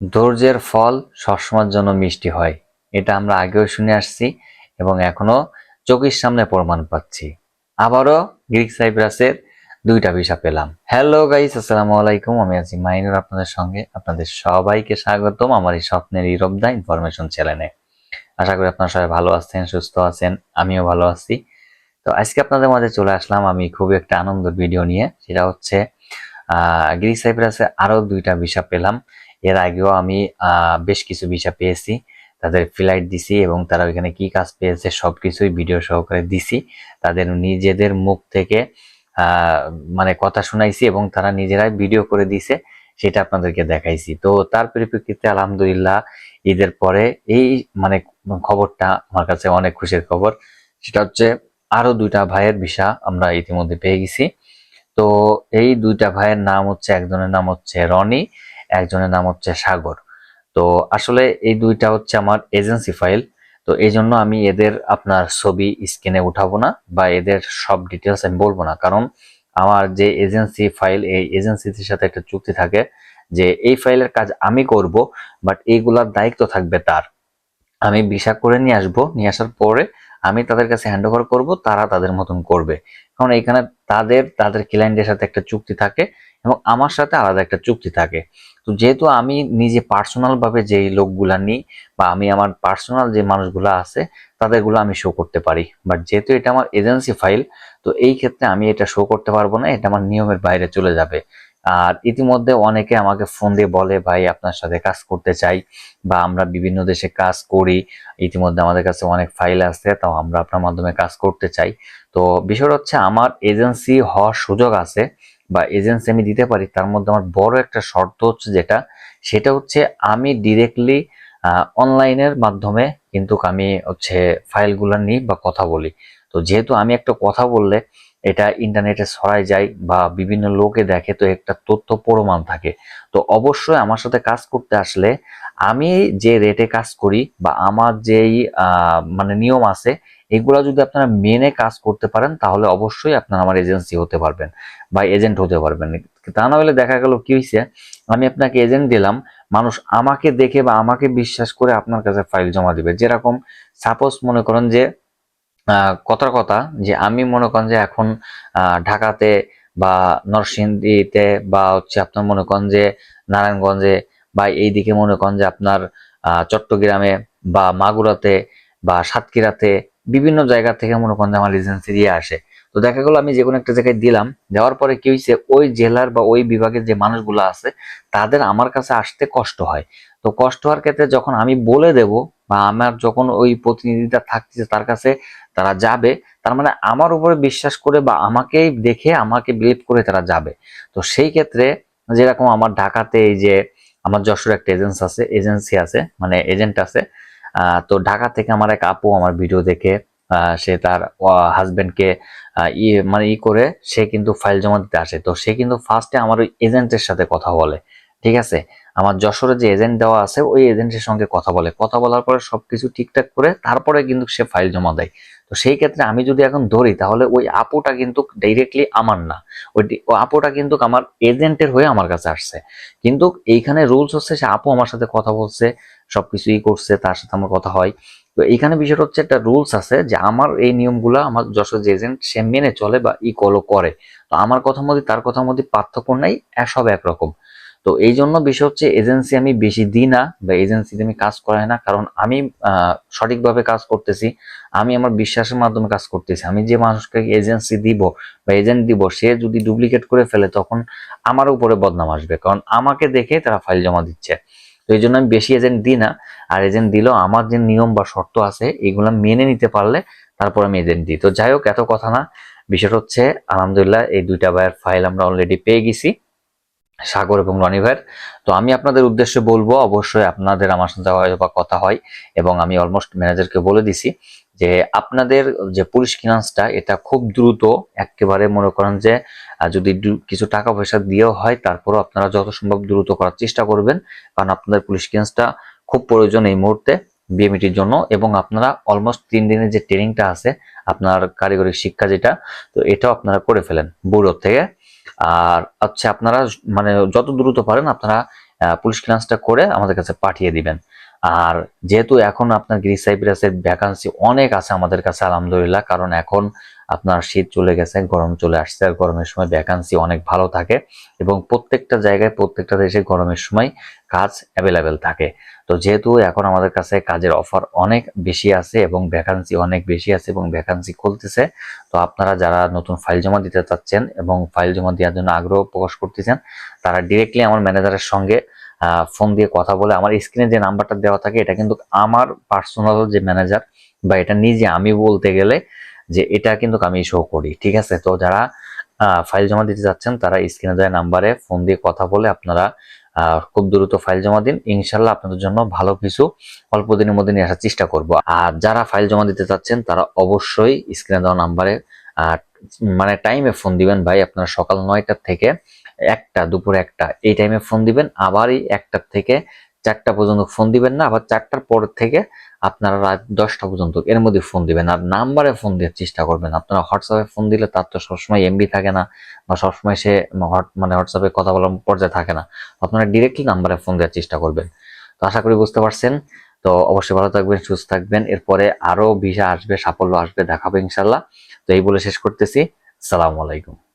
ধৈর্যের ফল সবসময়ের জন্য মিষ্টি হয়। এটা আমরা আগেও শুনে আসছি এবং এখনও চোখের সামনে প্রমাণ পাচ্ছি। আবারও গ্রিক সাইপ্রাসের দুইটা ভিসা পেলাম। হ্যালো গাইস, আসসালামু আলাইকুম। আমি আছি মাইনুর আপনাদের সঙ্গে। আপনাদের সবাইকে স্বাগতম আমার এই স্বপ্নের ইরবদা ইনফরমেশন চ্যানেলে আশা করি আপনারা সবাই ভালো আছেন, সুস্থ আছেন। আমিও ভালো আছি। তো আজকে আপনাদের মাঝে চলে আসলাম আমি খুবই একটা আনন্দের ভিডিও নিয়ে। সেটা হচ্ছে গ্রিক সাইপ্রাসে আরও দুইটা ভিসা পেলাম। এর আগেও আমি বেশ কিছু ভিসা পেয়েছি। তাদের ফ্লাইট দিছি এবং তারা ওইখানে কি কাজ পেয়েছে সবকিছুই ভিডিও সহকারে দিছি। তাদের নিজেদের মুখ থেকে মানে কথা শোনাইছি এবং তারা নিজেরাই ভিডিও করে দিছে, সেটা আপনাদেরকে দেখাইছি। তো তার পরিপ্রেক্ষিতে আলহামদুলিল্লাহ ঈদের পরে এই মানে খবরটা আমার কাছে অনেক খুশির খবর। সেটা হচ্ছে আরও দুইটা ভাইয়ের ভিসা আমরা ইতিমধ্যে পেয়ে গেছি। তো এই দুইটা ভাইয়ের নাম হচ্ছে, একজনের নাম হচ্ছে রনি। একজনের নাম হচ্ছে সাগর। তো আসলে এই দুইটা হচ্ছে আমার এজেন্সি ফাইল। তো এই জন্য আমি এদের আপনার ছবি স্ক্রিনে উঠাবো না বা এদের সব ডিটেলস আমি বলব না। কারণ আমার যে এজেন্সি ফাইল, এই এজেন্সির সাথে একটা চুক্তি থাকে যে এই ফাইলের কাজ আমি করব বাট এইগুলার দায়িত্ব থাকবে তার। আমি ভিসা করে নিয়ে আসব। নিয়ে আসার পরে আমি তাদের কাছে হ্যান্ড ওভার করব, তারা তাদের মতন করবে। কারণ এখানে তাদের তাদের ক্লায়েন্টের সাথে একটা চুক্তি থাকে এবং আমার সাথে আলাদা একটা চুক্তি থাকে। তো যেহেতু আমি নিজে পার্সোনাল ভাবে যেই লোকগুলা নিই বা আমি আমার পার্সোনাল যে মানুষগুলা আছে, তাদেরগুলো আমি শো করতে পারি। বাট যেহেতু এটা আমার এজেন্সি ফাইল তো এই ক্ষেত্রে আমি এটা শো করতে পারব না, এটা আমার নিয়মের বাইরে চলে যাবে। আর ইতিমধ্যে অনেকে আমাকে ফোন দিয়ে বলে, ভাই, আপনার সাথে কাজ করতে চাই বা আমরা বিভিন্ন দেশে কাজ করি, ইতিমধ্যে আমাদের কাছে অনেক ফাইল আছে তাও আমরা আপনার মাধ্যমে কাজ করতে চাই। তো বিষয়টা হচ্ছে আমার এজেন্সি হওয়ার সুযোগ আছে বা এজেন্সি আমি দিতে পারি, তার মধ্যে আমার বড় একটা শর্ত হচ্ছে যেটা, সেটা হচ্ছে আমি ডিরেক্টলি অনলাইনের মাধ্যমে কিন্তু আমি হচ্ছে ফাইলগুলো নিই বা কথা বলি। তো যেহেতু আমি একটা কথা বললে এটা ইন্টারনেটে ছড়াই যায় বা বিভিন্ন লোকে দেখে, তো একটা তথ্য প্রমাণ থাকে। তো অবশ্যই আমার সাথে কাজ করতে আসলে আমি যে রেটে কাজ করি বা আমার যেই মানে নিয়ম আছে, এগুলো যদি আপনারা মেনে কাজ করতে পারেন, তাহলে অবশ্যই আপনারা আমার এজেন্সি হতে পারবেন বা এজেন্ট হতে পারবেন। তা না হলে দেখা গেল কি হয়েছে আমি আপনাকে এজেন্ট দিলাম, মানুষ আমাকে দেখে বা আমাকে বিশ্বাস করে আপনার কাছে ফাইল জমা দিবে। যেরকম সাপোজ মনে করেন যে কথার কথা যে আমি মনে করেন যে এখন ঢাকাতে বা নরসিংদীতে বা হচ্ছে আপনার মনে করেন যে নারায়ণগঞ্জে বা এইদিকে মনে করেন যে আপনার চট্টগ্রামে বা মাগুরাতে বা সাতক্ষীরাতে বিভিন্ন জায়গা থেকে মনে করেন যে আমার এজেন্সি দিয়ে আসে। তো দেখা গেলো আমি যে কোনো একটা জায়গায় দিলাম দেওয়ার পরে কি হয়েছে, ওই জেলার বা ওই বিভাগের যে মানুষগুলো আছে, তাদের আমার কাছে আসতে কষ্ট হয়। তো কষ্ট হওয়ার ক্ষেত্রে যখন আমি বলে দেব বা আমার যখন ওই প্রতিনিধিটা থাকতেছে তার কাছে তারা যাবে, তার মানে আমার উপরে বিশ্বাস করে বা আমাকেই দেখে আমাকে বিলিভ করে তারা যাবে। তো সেই ক্ষেত্রে যেরকম আমার ঢাকাতে এই যে আমার যশোর একটা এজেন্স আছে এজেন্সি আছে মানে এজেন্ট আছে তো ঢাকা থেকে আমার এক আপু আমার ভিডিও দেখে সে তার হাজবেন্ডকে ই মানে ই করে সে কিন্তু ফাইল জমা দিতে আসে। তো সে কিন্তু ফার্স্টে আমার ওই এজেন্টের সাথে কথা বলে। ঠিক আছে? আমার যশোরে যে এজেন্ট দেওয়া আছে, ওই এজেন্টের সঙ্গে কথা বলে। কথা বলার পরে সবকিছু ঠিকঠাক করে তারপরে কিন্তু সে ফাইল জমা দেয়। তো সেই ক্ষেত্রে আমি যদি এখন ধরি, তাহলে ওই আপুটা কিন্তু ডাইরেক্টলি আমার না। ওই আপুটা কিন্তু আমার এজেন্টের হয়ে আমার কাছে আসছে। কিন্তু এইখানে রুলস হচ্ছে, সে আপু আমার সাথে কথা বলছে সবকিছু ই করছে, তার সাথে আমার কথা হয়। তো এইখানে বিষয়টা হচ্ছে একটা রুলস আছে যে আমার এই নিয়মগুলো আমার যশোর যে এজেন্ট সে মেনে চলে বা ই কলো করে। তো আমার কথার মধ্যে তার কথার মধ্যে পার্থক্য নাই সব একরকম। তো এই জন্য বিষয় হচ্ছে এজেন্সি আমি বেশি দিই না বা এজেন্সিতে আমি কাজ করাই না, কারণ আমি সঠিকভাবে কাজ করতেছি, আমি আমার বিশ্বাসের মাধ্যমে কাজ করতেছি। আমি যে মানুষকে এজেন্সি দিব বা এজেন্ট দিব, সে যদি ডুপ্লিকেট করে ফেলে, তখন আমার উপরে বদনাম আসবে, কারণ আমাকে দেখে তারা ফাইল জমা দিচ্ছে। তো এই জন্য আমি বেশি এজেন্ট দিই না, আর এজেন্ট দিলেও আমার যে নিয়ম বা শর্ত আছে, এগুলো মেনে নিতে পারলে তারপর আমি এজেন্ট দিই। তো যাই হোক, এত কথা না। বিষয়টা হচ্ছে, আলহামদুলিল্লাহ, এই দুইটা বায়ের ফাইল আমরা অলরেডি পেয়ে গেছি। সাগর এবং রনি তো আমি আপনাদের উদ্দেশ্যে বলব, অবশ্যই আপনাদের আমার সাথে হয়তো বা কথা হয় এবং আমি অলমোস্ট ম্যানেজারকে বলে দিছি যে আপনাদের যে পুলিশ ফিনান্সটা এটা খুব দ্রুত একেবারে মনে করেন যে যদি কিছু টাকা পয়সা দিয়েও হয়, তারপরও আপনারা যত সম্ভব দ্রুত করার চেষ্টা করবেন। কারণ আপনাদের পুলিশ ক্লিয়ারেন্সটা খুব প্রয়োজন এই মুহূর্তে বিএমইটির জন্য এবং আপনারা অলমোস্ট তিন দিনের যে ট্রেনিংটা আছে, আপনার কারিগরি শিক্ষা যেটা, তো এটাও আপনারা করে ফেলেন। ব্যুরো থেকে আর হচ্ছে আপনারা মানে যত দ্রুত পারেন আপনারা পুলিশ ক্লিয়ারেন্সটা করে আমাদের কাছে পাঠিয়ে দিবেন। আর যেহেতু এখন আপনার গ্রিস সাইপ্রাসের ভ্যাকান্সি অনেক আছে আমাদের কাছে, আলহামদুলিল্লাহ, কারণ এখন আপনার শীত চলে গেছে, গরম চলে আসছে, আর গরমের সময় ভ্যাকান্সি অনেক ভালো থাকে এবং প্রত্যেকটা জায়গায়, প্রত্যেকটা দেশে গরমের সময় কাজ অ্যাভেলেবেল থাকে। তো যেহেতু এখন আমাদের কাছে কাজের অফার অনেক বেশি আছে এবং ভ্যাকান্সি অনেক বেশি আছে এবং ভ্যাকান্সি খুলতেছে, তো আপনারা যারা নতুন ফাইল জমা দিতে চাচ্ছেন এবং ফাইল জমা দেওয়ার জন্য আগ্রহ প্রকাশ করতেছেন, তারা ডিরেক্টলি আমার ম্যানেজারের সঙ্গে ফোন দিয়ে কথা বলে আমার স্ক্রিনে যে নাম্বারটা দেওয়া থাকে, এটা কিন্তু আমার পার্সোনাল যে ম্যানেজার বা এটা নিজে আমি বলতে গেলে যে এটা কিন্তু আমি শো করি, ঠিক আছে? তো যারা ফাইল জমা দিতে যাচ্ছেন, তারা স্ক্রিনে দেওয়া নাম্বারে ফোন দিয়ে কথা বলে আপনারা খুব দ্রুত ফাইল জমা দিন। ইনশাল্লাহ আপনাদের জন্য ভালো কিছু অল্প দিনের মধ্যে নিয়ে আসার চেষ্টা করব। আর যারা ফাইল জমা দিতে চাচ্ছেন তারা অবশ্যই স্ক্রিনে দেওয়া নাম্বারে মানে টাইমে ফোন দিবেন। ভাই, আপনারা সকাল নয়টার থেকে একটা, দুপুর একটা, এই টাইমে ফোন দিবেন আবার এই একটার থেকে চারটা পর্যন্ত ফোন দিবেন না, আবার চারটার পর থেকে আপনারা রাত দশটা পর্যন্ত এর মধ্যে ফোন দিবেন। আর নাম্বারে ফোন দেওয়ার চেষ্টা করবেন। আপনারা হোয়াটসঅ্যাপে ফোন দিলে তার তো সবসময় এমবি থাকে না, বা সবসময় সে মানে হোয়াটসঅ্যাপে কথা বলার পর্যায়ে থাকে না। আপনারা ডিরেক্টলি নাম্বারে ফোন দেওয়ার চেষ্টা করবেন। তো আশা করি বুঝতে পারছেন। তো অবশ্যই ভালো থাকবেন, সুস্থ থাকবেন। এরপরে আরও ভিসা আসবে, সাফল্য আসবে, দেখাবো ইনশাল্লাহ। তো এই বলে শেষ করতেছি। সালামু আলাইকুম।